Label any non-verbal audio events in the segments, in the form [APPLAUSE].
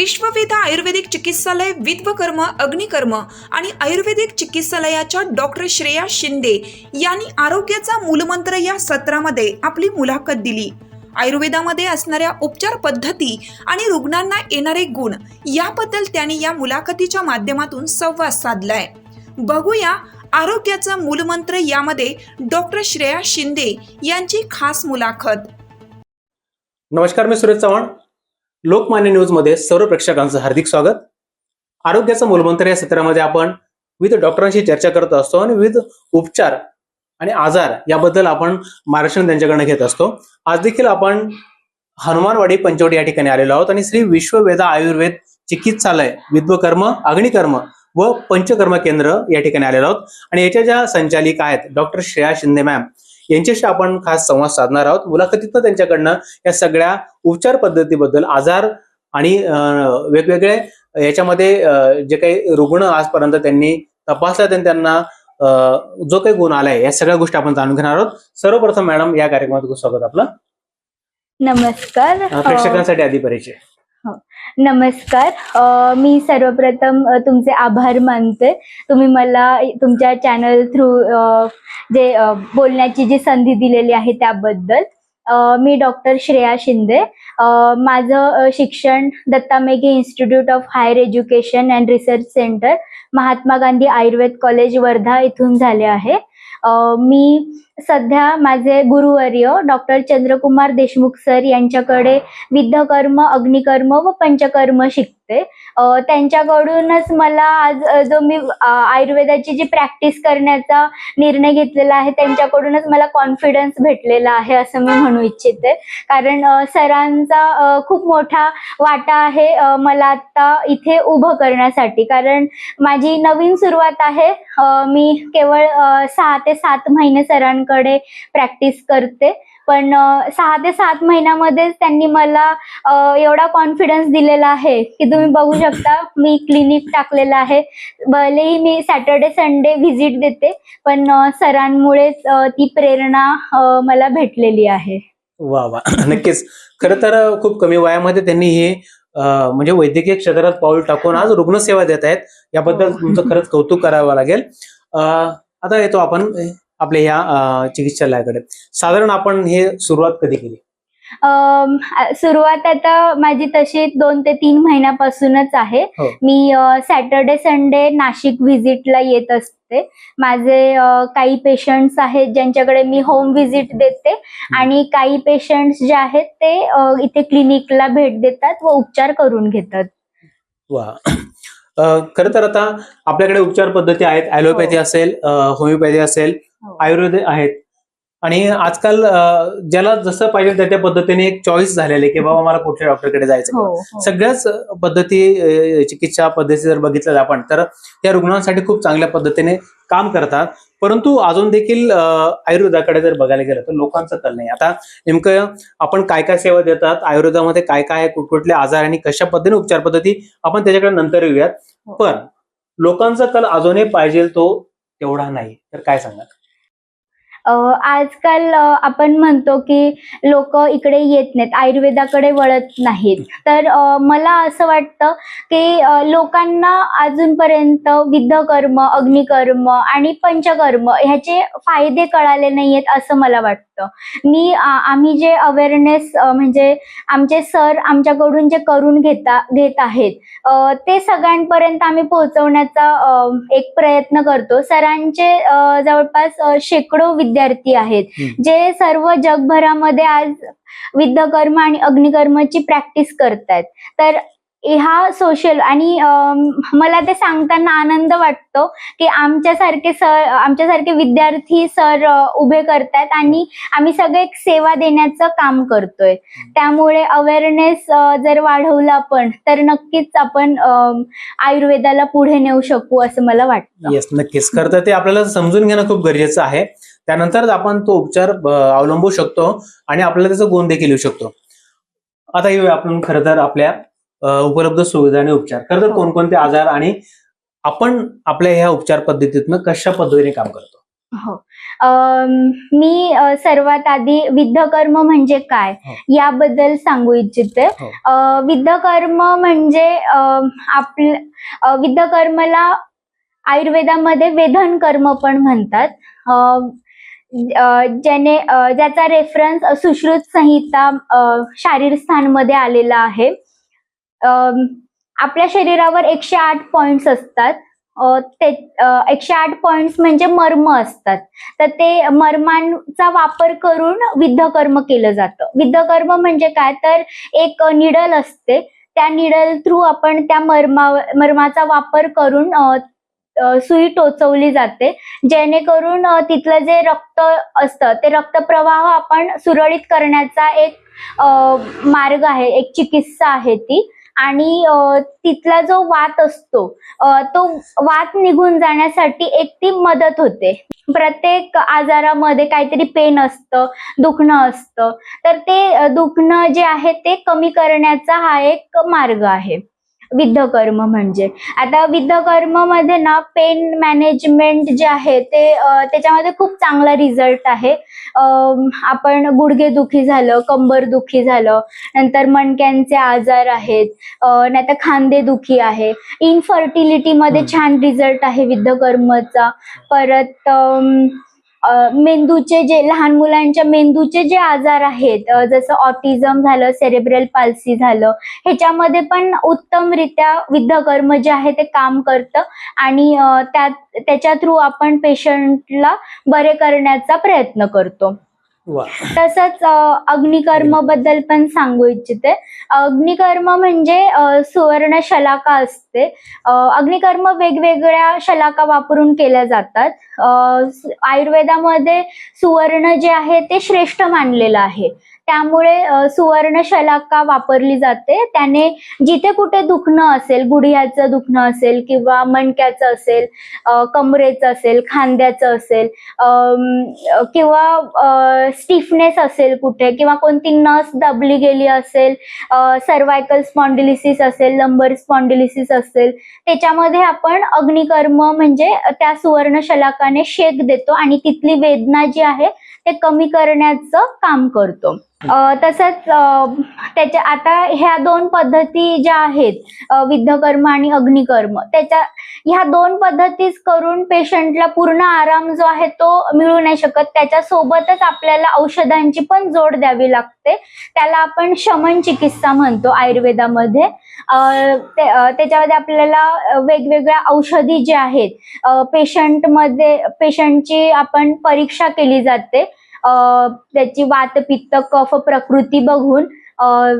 विश्ववेध आयुर्वेदिक चिकित्सालय विद्वकर्म अग्निकर्म आणि आयुर्वेदिक चिकित्सालयाच्या डॉक्टर श्रेया शिंदे यांनी आरोग्याचा मूलमंत्र या सत्रामध्ये आपली मुलाखत दिली. आयुर्वेदामध्ये असणाऱ्या उपचार पद्धती आणि रुग्णांना येणारे गुण याबद्दल त्यांनी या मुलाखतीच्या माध्यमातून संवाद साधलाय. बघूया आरोग्याचा मूलमंत्र यामध्ये डॉक्टर श्रेया शिंदे यांची खास मुलाखत. नमस्कार मी सुरेश चव्हाण. लोकमान्य न्यूजमध्ये सर्व प्रेक्षकांचं हार्दिक स्वागत. आरोग्याचं मूलमंत्र या सत्रामध्ये आपण विविध डॉक्टरांशी चर्चा करत असतो आणि विविध उपचार आणि आजार याबद्दल आपण मार्गदर्शन त्यांच्याकडनं घेत असतो. आज देखील आपण हनुमानवाडी पंचवटी या ठिकाणी आलेलो आहोत आणि श्री विश्ववेदा आयुर्वेद चिकित्सालय विद्वकर्म अग्निकर्म व पंचकर्म केंद्र या ठिकाणी आलेलो आहोत. आणि याच्या ज्या संचालिका आहेत डॉक्टर श्रेया शिंदे मॅम यांच्याशी आपण खास संवाद साधणार आहोत. मुलाखतीतनं त्यांच्याकडनं या सगळ्या उपचार पद्धतीबद्दल आजार आणि वेगवेगळे याच्यामध्ये जे काही रुग्ण आजपर्यंत त्यांनी तपासला त्यांनी जो काही गुण आलाय या सगळ्या गोष्टी आपण जाणून घेणार आहोत. सर्वप्रथम मॅडम या कार्यक्रमात स्वागत आपलं. नमस्कार. प्रेक्षकांसाठी आधी परिचय. नमस्कार. मी सर्वप्रथम तुमचे आभार मानते. तुम्ही मला तुमच्या चॅनल थ्रू जे बोलण्याची जी संधी दिलेली आहे त्याबद्दल मी डॉक्टर श्रेया शिंदे. माझं शिक्षण Datta Meghe institute of higher education and research centre Mahatma Gandhi Ayurveda college Wardha इथून झाले आहे. मी सध्या माझे गुरुवर्य डॉक्टर चंद्रकुमार देशमुख सर यांच्याकडे विद्धकर्म अग्निकर्म व पंचकर्म शिकते. अ, त्यांच्याकडूनच मला आज जो मी आयुर्वेदाची जी प्रॅक्टिस करण्याचा निर्णय घेतलेला आहे त्यांच्याकडूनच मला कॉन्फिडन्स भेटलेला आहे असं मी म्हणू इच्छिते. कारण सरांचा खूप मोठा वाटा आहे मला आता इथे उभं करण्यासाठी. कारण माझी नवीन सुरुवात आहे मी केवळ सहा ते सात महिने सरांकडे प्रॅक्टिस करते. पण सहा ते सात महिन्यामध्येच त्यांनी मला एवढा कॉन्फिडन्स दिलेला आहे की तुम्ही बघू शकता मी क्लिनिक टाकलेलं आहे. भलेही मी सॅटर्डे संडे व्हिजिट देते पण सरांमुळेच ती प्रेरणा मला भेटलेली आहे. वा वा. [CLEARS THROAT] नक्कीच. खरं तर खूप कमी वयामध्ये त्यांनी हे म्हणजे वैद्यकीय क्षेत्रात पाऊल टाकून आज रुग्णसेवा देत आहेत. याबद्दल हो. तुमचं खरंच कौतुक करावं लागेल. आता येतो आपण आपल्या या अं, चिकित्सालयाकडे साधारण आपण हे सुरुवात कधी केली? सुरुवात आता माझी तशी दोन ते तीन महिन्यापासूनच आहे. हो. मी सॅटर्डे संडे नाशिक व्हिजिटला येत असते. माझे काही पेशंट्स आहेत ज्यांच्याकडे मी होम व्हिजिट देते आणि काही पेशंट्स जे आहेत ते इथे क्लिनिकला भेट देतात व उपचार करून घेतात. वा. खरं तर आता आपल्याकडे उपचार पद्धती आहेत. ॲलोपॅथी हो. असेल होमिओपॅथी असेल. आयुर्वेद आहेत. आणि आजकाल ज्याला जसं पाहिजे त्या त्या पद्धतीने एक चॉईस झालेली आहे की बाबा मला कुठल्या डॉक्टरकडे जायचं हो, हो. सगळ्याच पद्धती चिकित्सा पद्धती जर बघितलं आपण तर त्या रुग्णांसाठी खूप चांगल्या पद्धतीने काम करतात. परंतु अजून देखील आयुर्वेदाकडे जर बघायला गेलं तर लोकांचं कल नाही. आता नेमकं आपण काय काय सेवा देतात आयुर्वेदामध्ये काय काय आहे कुठकुठले आजार आणि कशा पद्धतीने उपचार पद्धती आपण त्याच्याकडे नंतर येऊयात. हो. पण लोकांचा कल अजूनही पाहिजे तो तेवढा नाही. तर काय सांगा अ, आजकाल आपण म्हणतो की लोक इकडे येत नाहीत आयुर्वेदाकडे वळत नाहीत. तर मला असं वाटतं की लोकांना अजूनपर्यंत विद्धकर्म अग्निकर्म आणि पंचकर्म ह्याचे फायदे कळाले नाहीयेत असं मला वाटतं. मी आम्ही जे अवेअरनेस म्हणजे आमचे सर आमच्याकडून जे करून घेता घेत आहेत ते सगळ्यांपर्यंत आम्ही पोहोचवण्याचा एक प्रयत्न करतो. सरांचे जवळपास शेकडो शेकडो विद्यार्थी आहेत. जे सर्व जगभरामध्ये आज विद्धकर्म आणि अग्निकर्मची प्रॅक्टिस करतायत. तर ह्या सोशल आणि मला ते सांगताना आनंद वाटतो की आमच्यासारखे सर आमच्यासारखे विद्यार्थी सर उभे करतायत आणि आम्ही सगळे एक सेवा देण्याचं काम करतोय. त्यामुळे अवेअरनेस जर वाढवलं आपण तर नक्कीच आपण आयुर्वेदाला पुढे नेऊ शकू असं मला वाटतं. येस नक्कीच. खरं तर ते आपल्याला समजून घेणं खूप गरजेचं आहे. त्यानंतरच आपण तो उपचार अवलंबू शकतो आणि आपल्याला त्याचा गुण देखील येऊ शकतो आता येऊया आपण खरं तर आपल्या उपलब्ध सुविधा आणि उपचार खरं तर हो. कोणकोणते आजार आणि आपण आपल्या ह्या उपचार पद्धतीतनं कशा पद्धतीने काम करतो हो मी सर्वात आधी विद्धकर्म म्हणजे काय हो. याबद्दल सांगू इच्छिते हो. विद्धकर्म म्हणजे आपल्या विद्धकर्मला आयुर्वेदामध्ये वेधन कर्म पण म्हणतात ज्याने ज्याचा रेफरन्स सुश्रुत संहिता शारीर शारीरस्थानमध्ये आलेला आहे. आपल्या शरीरावर एकशे आठ पॉइंट्स असतात. ते एकशे आठ पॉइंट्स म्हणजे मर्म असतात. तर ते मर्मांचा वापर करून विद्धकर्म केलं जातं. विद्धकर्म म्हणजे काय? तर एक निडल असते. त्या निडल थ्रू आपण त्या मर्मा मर्माचा वापर करून सुई टोचवली जाते. जेणेकरून तिथलं जे रक्त असतं ते रक्तप्रवाह आपण सुरळीत करण्याचा एक मार्ग आहे एक चिकित्सा आहे ती. आणि तिथला जो वात असतो तो वात निघून जाण्यासाठी एक ती मदत होते. प्रत्येक आजारामध्ये काहीतरी पेन असतं दुखणं असतं. तर ते दुखणं जे आहे ते कमी करण्याचा हा एक मार्ग आहे. विद्धकर्म म्हणजे. आता विद्धकर्ममध्ये ना पेन मॅनेजमेंट जे आहे ते त्याच्यामध्ये खूप चांगला रिझल्ट आहे. आपण गुडघेदुखी झालं कंबरदुखी झालं नंतर मणक्यांचे आजार आहेत अ, नाहीतर खांदेदुखी आहे. इनफर्टिलिटी मध्ये हम्म. छान रिझल्ट आहे विद्धकर्मचा परत मेंदूचे जे लहान मुलांच्या मेंदूचे जे आजार आहेत जसं ऑटिझम झालं सेरेब्रल पाल्सी झालं ह्याच्यामध्ये पण उत्तमरित्या विद्धकर्म जे आहे ते काम करतं आणि त्यात त्याच्या थ्रू आपण पेशंटला बरे करण्याचा प्रयत्न करतो. तसंच अग्निकर्मबद्दल पण सांगू इच्छिते. अग्निकर्म म्हणजे सुवर्ण शलाका असते. अग्निकर्म वेगवेगळ्या शलाका वापरून केल्या जातात. आयुर्वेदामध्ये सुवर्ण जे आहे ते श्रेष्ठ मानलेलं आहे. त्यामुळे सुवर्ण शलाका वापरली जाते. त्याने जिथे कुठे दुखणं असेल गुढियाचं दुखणं असेल किंवा मणक्याचं असेल कमरेचं असेल खांद्याचं असेल किंवा स्टिफनेस असेल कुठे किंवा कोणती नस दबली गेली असेल सर्वायकल स्पॉन्डिलिसिस असेल लंबर स्पॉन्डिलिसिस असेल त्याच्यामध्ये आपण अग्निकर्म म्हणजे त्या सुवर्ण शलाकाने शेक देतो आणि तिथली वेदना जी आहे ते कमी करण्याचं काम करतो. तसंच त्याच्या आता ह्या दोन पद्धती ज्या आहेत विद्धकर्म आणि अग्निकर्म त्याच्या ह्या दोन पद्धतीच करून पेशंटला पूर्ण आराम जो आहे तो मिळू नाही शकत. त्याच्या सोबतच आपल्याला औषधांची पण जोड द्यावी लागते. त्याला आपण शमन चिकित्सा म्हणतो आयुर्वेदामध्ये. त्याच्यामध्ये आपल्याला वेगवेगळ्या औषधी जे आहेत पेशंटमध्ये पेशंटची आपण परीक्षा केली जाते. त्याची वात पित्त कफ प्रकृती बघून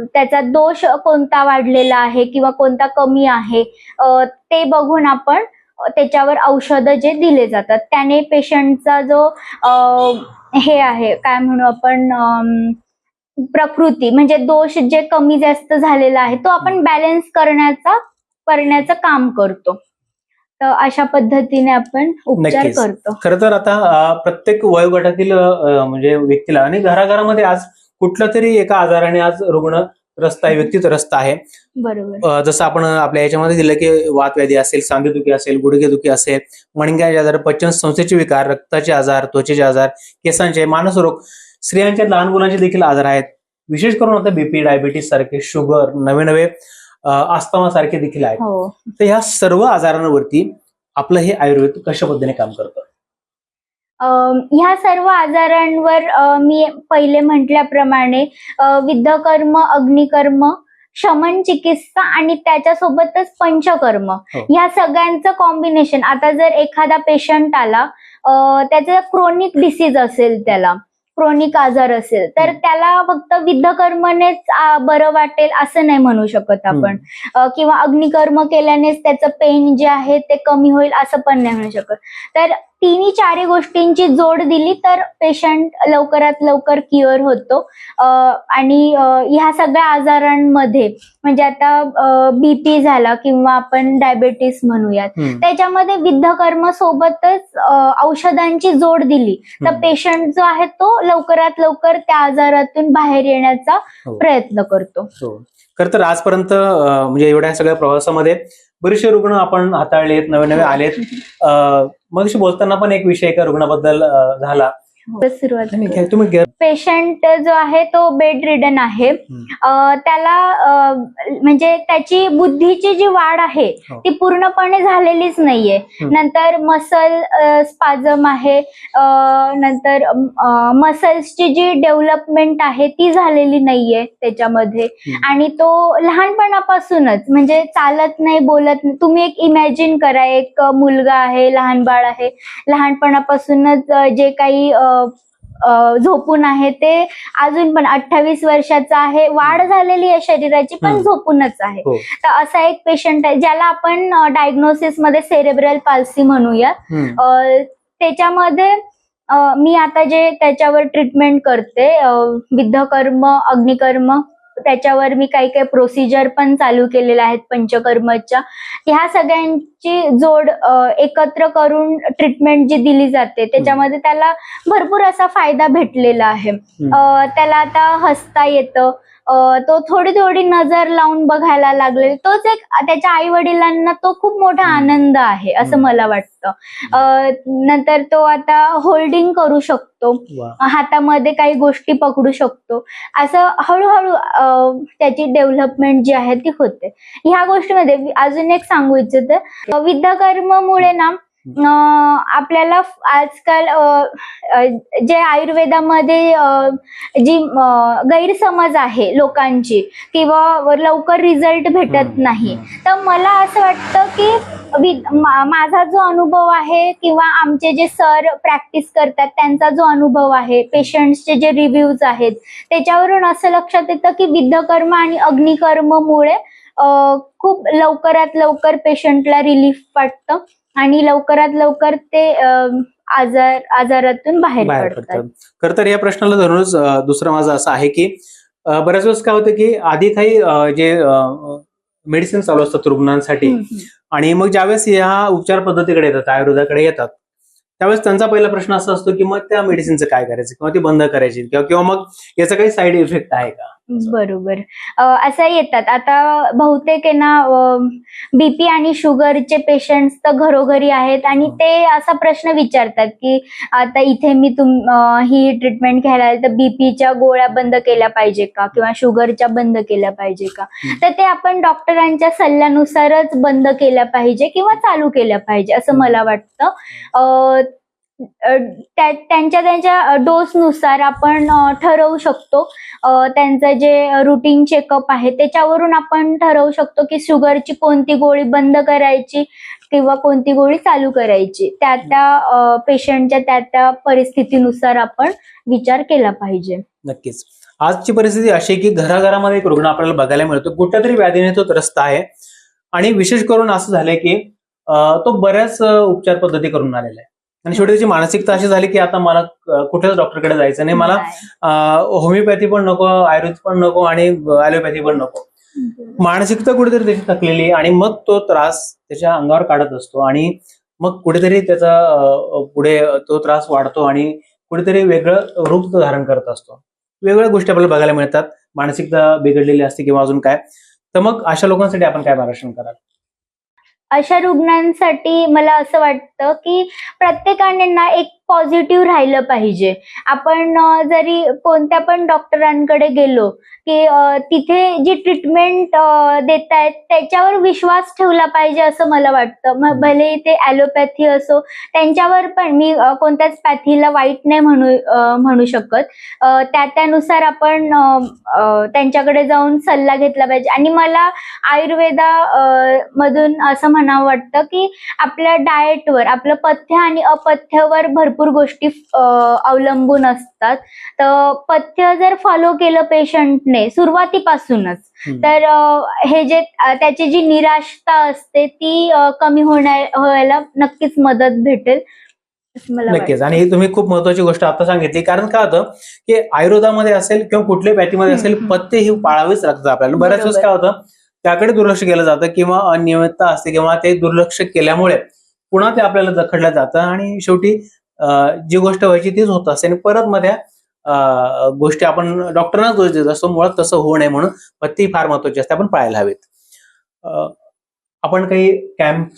त्याचा दोष कोणता वाढलेला आहे किंवा कोणता कमी आहे ते बघून आपण त्याच्यावर औषधं जे दिले जातात त्याने पेशंटचा जो हे आहे काय म्हणू आपण प्रकृती म्हणजे दोष जे कमी जास्त झालेला आहे तो आपण बॅलन्स करण्याचा करण्याचं काम करतो. तर अशा पद्धतीने आपण उपचार नक्कीच. करतो. खर तर आता अ, प्रत्येक वयोगटातील अ, म्हणजे व्यक्तीला आणि घराघरामध्ये आज कुठल्या तरी एका आजाराने आज रुग्ण ग्रस्त आहे व्यक्ती त्रस्त आहे. बरोबर. अ, जसं आपण आपल्या याच्यामध्ये दिलं की वातव्याधी असेल सांधेदुखी असेल गुडघेदुखी असेल मणक्याचे आजार पचन संस्थेचे विकार रक्ताचे आजार त्वचेचे आजार केसांचे मानसरोग स्त्रियांच्या लहान मुलांचे देखील आजार आहेत. विशेष करून आता बीपी डायबिटीस सारखे शुगर नवे नवे आस्थमा सारखे देखील आहेत. हो. तर ह्या सर्व आजारांवरती आपलं हे आयुर्वेद कशा पद्धतीने काम करतं? ह्या सर्व आजारांवर मी पहिले म्हटल्याप्रमाणे विद्धकर्म अग्निकर्म शमन चिकित्सा आणि त्याच्यासोबतच पंचकर्म ह्या सगळ्यांचं कॉम्बिनेशन आता जर एखादा पेशंट आला त्याचं क्रोनिक डिसीज असेल त्याला क्रोनिक आजार असेल तर. त्याला फक्त विद्धकर्मनेच बरं वाटेल असं नाही म्हणू शकत आपण. किंवा अग्निकर्म केल्यानेच त्याचं पेन जे आहे ते कमी होईल असं पण नाही म्हणू शकत. तर तिन्ही चारही गोष्टींची जोड दिली तर पेशंट लवकरात लवकर क्युअर होतो आणि ह्या सगळ्या आजारांमध्ये म्हणजे आता बीपी झाला किंवा आपण डायबेटीस म्हणूयात. त्याच्यामध्ये विद्धकर्म सोबतच औषधांची जोड दिली तर. पेशंट जो आहे तो लवकरात लवकर त्या आजारातून बाहेर येण्याचा हो. प्रयत्न करतो हो खरं तर आजपर्यंत म्हणजे एवढ्या सगळ्या प्रवासामध्ये बरेचसे रुग्ण आपण हाताळलेत नवे नवे आलेत मग बोलताना पण एक विषय एका रुग्णाबद्दल झाला. सुरुवात तुम्ही घ्या. पेशंट जो आहे तो बेड रिडन आहे त्याला म्हणजे त्याची बुद्धीची जी वाढ आहे हो. ती पूर्णपणे झालेलीच नाहीये. नंतर मसल स्पाझम आहे नंतर मसल्सची जी डेव्हलपमेंट आहे ती झालेली नाहीये त्याच्यामध्ये. आणि तो लहानपणापासूनच म्हणजे चालत नाही बोलत नाही तुम्ही एक इमॅजिन करा एक मुलगा आहे लहान बाळ आहे लहानपणापासूनच जे काही झोपून आहे ते अजून पण अठ्ठावीस वर्षाचा आहे वाढ झालेली आहे शरीराची पण. झोपूनच आहे हो. तर असा एक पेशंट आहे ज्याला आपण डायग्नोसिसमध्ये सेरेब्रल पाल्सी म्हणूया त्याच्यामध्ये मी आता जे त्याच्यावर ट्रीटमेंट करते विद्धकर्म अग्निकर्म त्याच्यावर मी काही काही प्रोसिजर पण चालू केलेल्या आहेत पंचकर्मच्या. ह्या सगळ्यांची जोड एकत्र करून ट्रीटमेंट जी दिली जाते त्याच्यामध्ये त्याला भरपूर असा फायदा भेटलेला आहे. त्याला आता हसता येतं तो थोडी थोडी नजर लावून बघायला लागले तोच एक त्याच्या आई वडिलांना तो खूप मोठा. आनंद आहे असं. मला वाटतं नंतर तो आता होल्डिंग करू शकतो. हातामध्ये काही गोष्टी पकडू शकतो असं हळूहळू त्याची डेव्हलपमेंट जी आहे ती होते ह्या गोष्टीमध्ये अजून एक सांगू इच्छिते विद्याकर्ममुळे ना आपल्याला आजकाल जे आयुर्वेदामध्ये जी गैरसमज आहे लोकांची किंवा लवकर रिझल्ट भेटत. नाही. तर मला असं वाटतं की माझा जो अनुभव आहे किंवा आमचे जे सर प्रॅक्टिस करतात त्यांचा जो अनुभव आहे पेशंट्सचे जे रिव्ह्यूज आहेत त्याच्यावरून असं लक्षात येतं की विद्धकर्म आणि अग्निकर्ममुळे खूप लवकरात लवकर पेशंटला रिलीफ वाटतं आणि लवकरात लवकर ते आजार आजारातून बाहेर बाहेर पडतात. खर तर या प्रश्नाला धरूनच दुसरं माझं असं आहे की बऱ्याच वेळेस काय होतं की आधी काही जे मेडिसिन चालू असतात रुग्णांसाठी. आणि मग ज्यावेळेस ह्या उपचार पद्धतीकडे येतात आयुर्वेदाकडे येतात त्यावेळेस त्यांचा पहिला प्रश्न असा असतो की मग त्या मेडिसिनचं काय करायचं? किंवा ती बंद करायची? किंवा किंवा मग याचा काही साईड इफेक्ट आहे का? बरोबर असं येतात आता बहुतेक आहे ना बीपी आणि शुगरचे पेशंट्स तर घरोघरी आहेत आणि हं. ते असा प्रश्न विचारतात की आता इथे मी तुम ही ट्रीटमेंट घ्यायला तर बीपीच्या गोळ्या बंद केल्या पाहिजे का किंवा शुगरच्या बंद केल्या पाहिजे का. तर ते आपण डॉक्टरांच्या सल्ल्यानुसारच बंद केल्या पाहिजे किंवा चालू केल्या पाहिजे असं. मला वाटतं त्यांच्या त्यांच्या डोसनुसार आपण ठरवू शकतो. त्यांचं जे रुटीन चेकअप आहे त्याच्यावरून आपण ठरवू शकतो की शुगरची कोणती गोळी बंद करायची किंवा कोणती गोळी चालू करायची. त्या त्या पेशंटच्या त्या त्या परिस्थितीनुसार आपण विचार केला पाहिजे. नक्कीच. आजची परिस्थिती अशी की घराघरामध्ये एक रुग्ण आपल्याला बघायला मिळतो. कुठल्या तरी व्याधीने तो त्रस्त आहे. आणि विशेष करून असं झालंय की तो बऱ्याच उपचार पद्धती करून आलेला आहे. आणि शेवटी त्याची मानसिकता अशी झाली की आता मला अं, कुठल्याच डॉक्टरकडे जायचं नाही. मला होमिओपॅथी पण नको आयुर्वेद पण नको आणि ॲलोपॅथी पण नको. मानसिकता कुठेतरी त्याची थकलेली आणि मग तो त्रास त्याच्या अंगावर काढत असतो आणि मग कुठेतरी त्याचा पुढे तो त्रास वाढतो आणि कुठेतरी वेगळं रूप धारण करत असतो. वेगवेगळ्या गोष्टी आपल्याला बघायला मिळतात. मानसिकता बिघडलेली असते किंवा अजून काय. तर मग अशा लोकांसाठी आपण काय मार्गदर्शन कराल? अशा रुग्णांसाठी मला असं वाटतं की प्रत्येकाने ना एक पॉझिटिव्ह राहिलं पाहिजे. आपण जरी कोणत्या पण डॉक्टरांकडे गेलो की तिथे जी ट्रीटमेंट देत आहेत त्याच्यावर विश्वास ठेवला पाहिजे असं मला वाटतं. मग भले ते ॲलोपॅथी असो त्यांच्यावर पण मी कोणत्याच पॅथीला वाईट नाही म्हणू म्हणू शकत. त्या त्यानुसार आपण त्यांच्याकडे जाऊन सल्ला घेतला पाहिजे. आणि मला आयुर्वेदा मधून असं म्हणावं वाटतं की आपल्या डाएटवर आपलं पथ्य आणि अपथ्यावर भरपूर गोष्टी अं, अवलंबून असतात. तर पथ्य जर फॉलो केलं पेशंटने सुरुवातीपासूनच. तर हे जे त्याची जी निराशता असते ती कमी होण्या व्हायला नक्कीच मदत भेटेल. नक्कीच. आणि तुम्ही खूप महत्वाची गोष्ट आता सांगितली. कारण काय होतं की आयुर्वेदामध्ये असेल किंवा कुठल्याही पॅथीमध्ये असेल. पथ्य ही पाळावीच लागतं आपल्याला. बऱ्याच वेळेस. काय होतं त्याकडे दुर्लक्ष केलं जातं किंवा अनियमितता असते किंवा ते दुर्लक्ष केल्यामुळे पुन्हा ते आपल्याला जखडलं जातं. आणि शेवटी जी गोष्ट व्हायची तीच होत असते. आणि परत मध्ये गोष्टी आपण डॉक्टरांना दोष देत असतो. मुळात तसं होऊ नये म्हणून ती फार महत्वाची असते. आपण पाळायला हवेत. आपण काही कॅम्प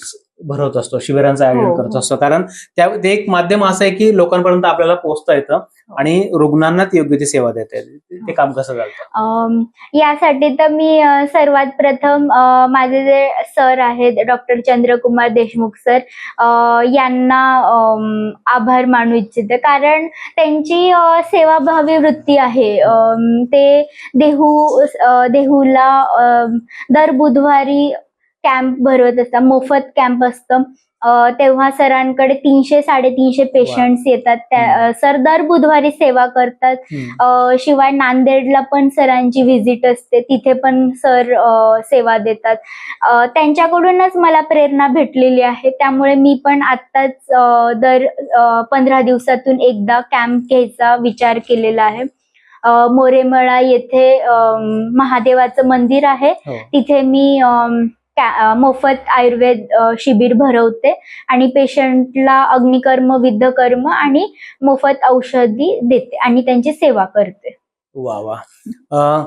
भरवत असतो शिबिरांचं आयोजन हो, करत हो. असतो. कारण त्या ते एक माध्यम असं आहे की लोकांपर्यंत आपल्याला पोहोचता येतं आणि रुग्णांना ती योग्य ती सेवा देता येते. ते काम कसं चालतं? यासाठी तर मी सर्वात प्रथम माझे जे सर आहेत डॉक्टर चंद्रकुमार देशमुख सर यांना आभार मानू इच्छिते. कारण त्यांची सेवाभावी वृत्ती आहे. ते देहू देहूला दर बुधवारी कॅम्प भरवत असतात. मोफत कॅम्प असतं. तेव्हा सरांकडे तीनशे साडेतीनशे पेशंट्स येतात. त्या सर दर बुधवारी सेवा करतात. शिवाय नांदेडला पण सरांची व्हिजिट असते. तिथे पण सर सेवा देतात. त्यांच्याकडूनच मला प्रेरणा भेटलेली आहे. त्यामुळे मी पण आत्ताच दर पंधरा दिवसातून एकदा कॅम्प घ्यायचा विचार केलेला आहे. मोरेमळा येथे महादेवाचं मंदिर आहे. हो. तिथे मी मोफत आयुर्वेद शिबिर भरवते आणि पेशंटला अग्निकर्म विद्धकर्म आणि मोफत औषधी देते आणि त्यांची सेवा करते. वा वा. अं,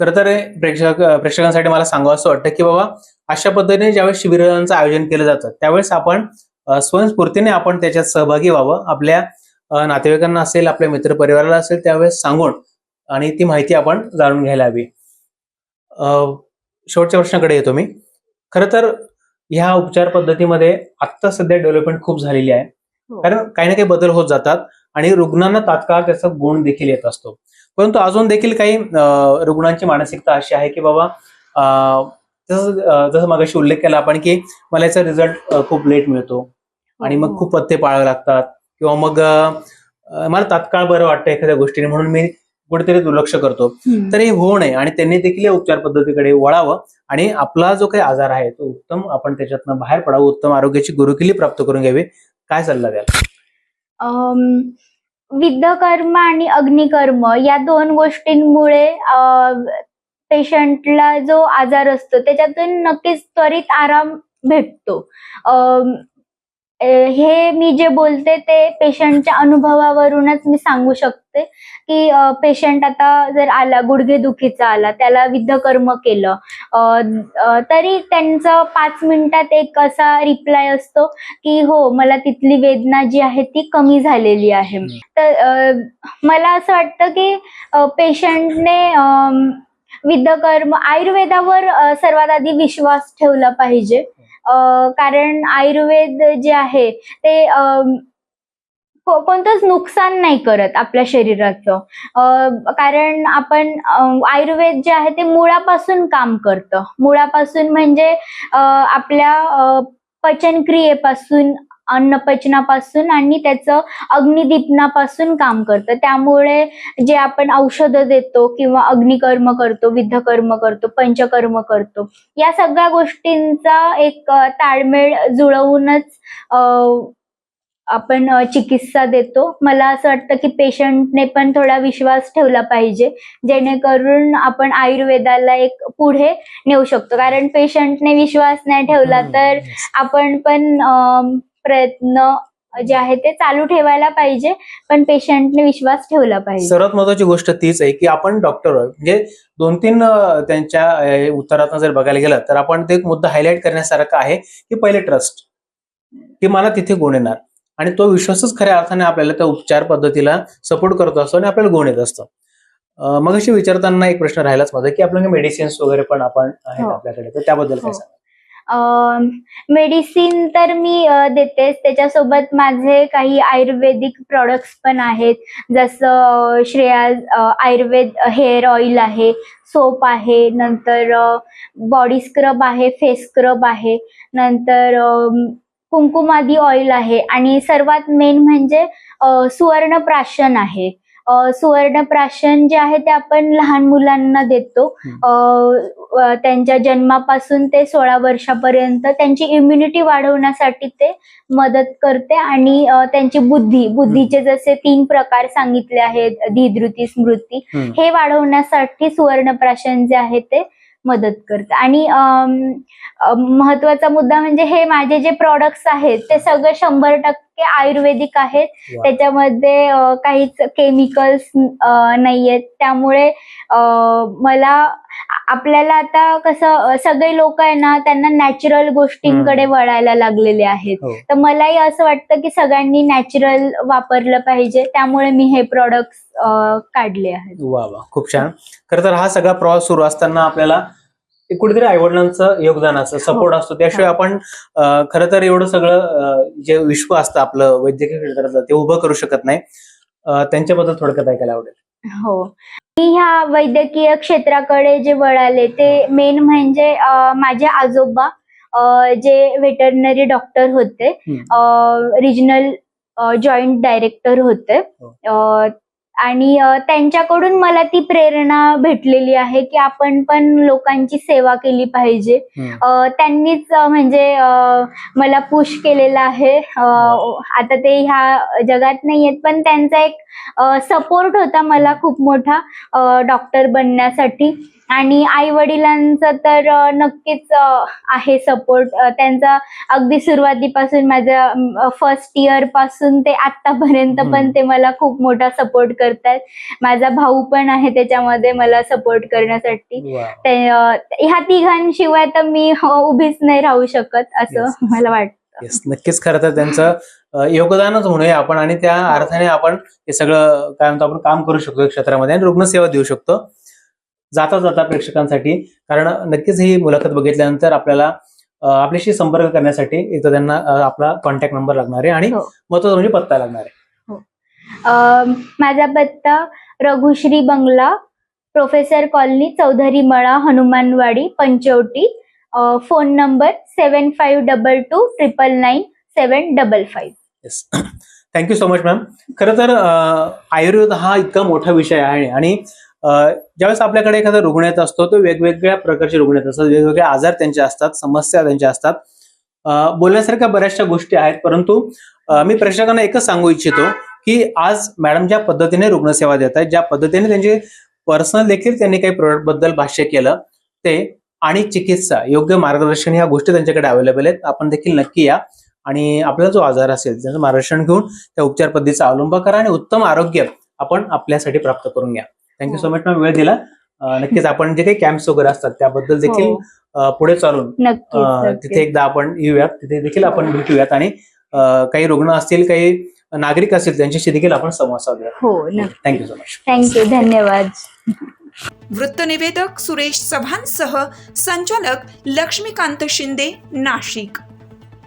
तर प्रेक्षक प्रेक्षकांसाठी मला सांगावं असं वाटतं की बाबा अशा पद्धतीने ज्यावेळेस शिबिरांचं आयोजन केलं जातं त्यावेळेस आपण स्वयंस्फूर्तीने आपण त्याच्यात सहभागी व्हावं. आपल्या नातेवाईकांना असेल आपल्या मित्रपरिवाराला असेल त्यावेळेस सांगून आणि ती माहिती आपण जाणून घ्यायला हवी. अं, शेवटच्या प्रश्नाकडे येतो मी. खरं तर ह्या उपचार पद्धतीमध्ये आत्ता सध्या डेव्हलपमेंट खूप झालेली आहे. हो. कारण काही ना काही बदल होत जातात आणि रुग्णांना तात्काळ त्याचा गुण देखील येत असतो. परंतु अजून देखील काही रुग्णांची मानसिकता अशी आहे की बाबा जसं जसं मागाशी उल्लेख केला आपण की मला याचा रिझल्ट खूप लेट मिळतो आणि मग खूप पत्ते पाळावे लागतात. किंवा मग मला तात्काळ बरं वाटतं एखाद्या गोष्टीने म्हणून मी कुठेतरी दुर्लक्ष करतो. तर हे होऊ नये आणि त्यांनी देखील या उपचार पद्धतीकडे वळावं आणि आपला जो काही आजार आहे तो उत्तम आपण त्याच्यातनं बाहेर पडावं उत्तम आरोग्याची गुरुकिल्ली प्राप्त करून घ्यावी. काय सल्ला द्याल? विद्धकर्म आणि अग्निकर्म या दोन गोष्टींमुळे पेशंटला जो आजार असतो त्याच्यातून नक्कीच त्वरित आराम भेटतो. हे मी जे बोलते ते पेशंटच्या अनुभवावरूनच मी सांगू शकते की पेशंट आता जर आला गुडघेदुखीचा आला त्याला विद्धकर्म केलं तरी त्यांचं पाच मिनिटात एक असा रिप्लाय असतो की हो मला तिथली वेदना जी आहे ती कमी झालेली आहे. तर मला असं वाटतं की पेशंटने विद्धकर्म आयुर्वेदावर सर्वात आधी विश्वास ठेवला पाहिजे. अ, कारण आयुर्वेद जे आहे ते कोणतंच नुकसान नाही करत आपल्या शरीराचं. कारण आपण आयुर्वेद जे आहे ते मुळापासून काम करतं. मुळापासून म्हणजे आपल्या पचनक्रियेपासून अन्नपचनापासून आणि त्याचं अग्निदीपनापासून काम करतं. त्यामुळे जे आपण औषधं देतो किंवा अग्निकर्म करतो विद्धकर्म करतो पंचकर्म करतो या सगळ्या गोष्टींचा एक ताळमेळ जुळवूनच अ, आपण चिकित्सा देतो. मला असं वाटतं की पेशंटने पण थोडा विश्वास ठेवला पाहिजे जेणेकरून आपण आयुर्वेदाला एक पुढे नेऊ शकतो. कारण पेशंटने विश्वास नाही ठेवला तर आपण पण प्रयत्न जे आहे ते चालू ठेवायला पाहिजे पण पेशंटने विश्वास ठेवला पाहिजे सर्वात महत्वाची गोष्ट तीच आहे की आपण डॉक्टर. म्हणजे दोन तीन त्यांच्या अं, उत्तरातनं जर बघायला गेलं तर आपण ते एक मुद्दा हायलाईट करण्यासारखा आहे की पहिले ट्रस्ट की मला तिथे गुण येणार आणि तो विश्वासच खऱ्या अर्थाने आपल्याला त्या उपचार पद्धतीला सपोर्ट करत असतो आणि आपल्याला गुण येत असतं मग अशी विचारताना एक प्रश्न राहिलाच माझा की आपल्याकडे मेडिसिन्स वगैरे पण आपण आहेत हो. आपल्याकडे तर त्याबद्दल काय हो. सांगा मेडिसिन तर मी देतेच. त्याच्यासोबत माझे काही आयुर्वेदिक प्रॉडक्ट्स पण आहेत. जसं श्रेया आयुर्वेद हेअर ऑइल आहे सोप आहे नंतर बॉडी स्क्रब आहे फेस स्क्रब आहे नंतर कुंकुमादी ऑइल आहे. आणि सर्वात मेन म्हणजे सुवर्ण सुवर्णप्राशन आहे. सुवर्णप्राशन जे आहे ते आपण लहान मुलांना देतो. त्यांच्या जन्मापासून ते सोळा वर्षापर्यंत त्यांची इम्युनिटी वाढवण्यासाठी ते मदत करते आणि त्यांची बुद्धी बुद्धीचे जसे तीन प्रकार सांगितले आहेत धीधृती स्मृती. हे वाढवण्यासाठी सुवर्णप्राशन जे आहे ते मदत करतं. आणि महत्त्वाचा मुद्दा म्हणजे हे माझे जे प्रॉडक्ट्स आहेत ते सगळे शंभर टक्के टक्के आयुर्वेदिक आहेत. त्याच्यामध्ये काहीच केमिकल्स नाहीयेत. त्यामुळे मला आपल्याला आता कसं सगळे लोक आहे ना त्यांना नॅचरल गोष्टींकडे. वळायला लागलेले आहेत. हो. तर मलाही असं वाटतं की सगळ्यांनी नॅचरल वापरलं पाहिजे. त्यामुळे मी हे प्रॉडक्ट काढले आहेत. वा वा खूप छान. खरं तर हा सगळा प्रवास सुरू असताना आपल्याला एक कुठेतरी आईवडिलांचं योगदान असतं सपोर्ट असतो. त्याशिवाय आपण खरं तर एवढं सगळं जे विश्व असतं आपलं वैद्यकीय क्षेत्रातलं ते उभं करू शकत नाही. त्यांच्याबद्दल थोडक्यात ऐकायला आवडेल. हो. मी ह्या वैद्यकीय क्षेत्राकडे जे वळाले ते मेन म्हणजे माझे आजोबा जे वेटरनरी डॉक्टर होते रिजनल जॉईंट डायरेक्टर होते. हो. आणि त्यांच्याकडून मला ती प्रेरणा भेटलेली आहे की आपण पण लोकांची सेवा केली पाहिजे. त्यांनीच म्हणजे मला पुश केलेलं आहे. आता ते ह्या जगात नाही आहेत पण त्यांचा एक सपोर्ट होता मला खूप मोठा डॉक्टर बनण्यासाठी. आणि आई वडिलांचा तर नक्कीच आहे सपोर्ट त्यांचा अगदी सुरुवातीपासून माझ्या फर्स्ट इयरपासून ते आतापर्यंत. पण ते मला खूप मोठा सपोर्ट करतात. माझा भाऊ पण आहे त्याच्यामध्ये मला सपोर्ट करण्यासाठी. ह्या तिघांशिवाय तर मी अ, उभीच नाही राहू शकत असं. मला वाटतं. नक्कीच खरं तर त्यांचं योगदानच म्हणूया आपण आणि त्या अर्थाने आपण हे सगळं काय म्हणतो आपण काम करू शकतो क्षेत्रामध्ये आणि रुग्णसेवा देऊ शकतो. जाता जाता प्रेक्षकांसाठी कारण नक्कीच ही मुलाखत बघितल्यानंतर आपल्याला आपल्याशी संपर्क करण्यासाठी इथं त्यांना आपला कॉन्टॅक्ट नंबर लागणार आहे आणि हो. महत्वाचं म्हणजे पत्ता लागणार आहे माझा पत्ता रघुश्री बंगला प्रोफेसर कॉलनी चौधरी मळा Hanumanwadi Panchavati phone number seven five double two triple nine seven double five thank you so much ma'am खरं तर आयुर्वेद हा इतका मोठा विषय आहे आणि ज्यावेळेस आपल्याकडे एखादा रुग्ण येत असतो तो वेगवेगळ्या प्रकारचे रुग्ण येत असतात. वेगवेगळे आजार त्यांचे असतात समस्या त्यांच्या असतात. बोलण्यासारख्या बऱ्याचशा गोष्टी आहेत परंतु मी प्रेक्षकांना एकच सांगू इच्छितो की आज मॅडम ज्या पद्धतीने रुग्णसेवा देत आहेत ज्या पद्धतीने त्यांचे पर्सनल देखील त्यांनी काही प्रोडक्टबद्दल भाष्य केलं ते आणि चिकित्सा योग्य मार्गदर्शन ह्या गोष्टी त्यांच्याकडे अवेलेबल आहेत. आपण देखील नक्की या. आणि आपला जो आजार असेल त्याचं मार्गदर्शन घेऊन त्या उपचार पद्धतीचा अवलंब करा आणि उत्तम आरोग्य आपण आपल्यासाठी प्राप्त करून घ्या. थँक्यू सो मच मॅम वेळ दिला. नक्कीच आपण जे काही कॅम्प्स वगैरे असतात त्याबद्दल देखील हो, पुढे चालून. तिथे एकदा आपण येऊयात. तिथे देखील आपण भेटूयात आणि काही रुग्ण असतील काही नागरिक असतील त्यांच्याशी देखील आपण संवाद साधूया हो नक्की. थँक्यू सो मच थँक्यू धन्यवाद. वृत्तनिवेदक सुरेश चव्हाणसह संचालक लक्ष्मीकांत शिंदे नाशिक.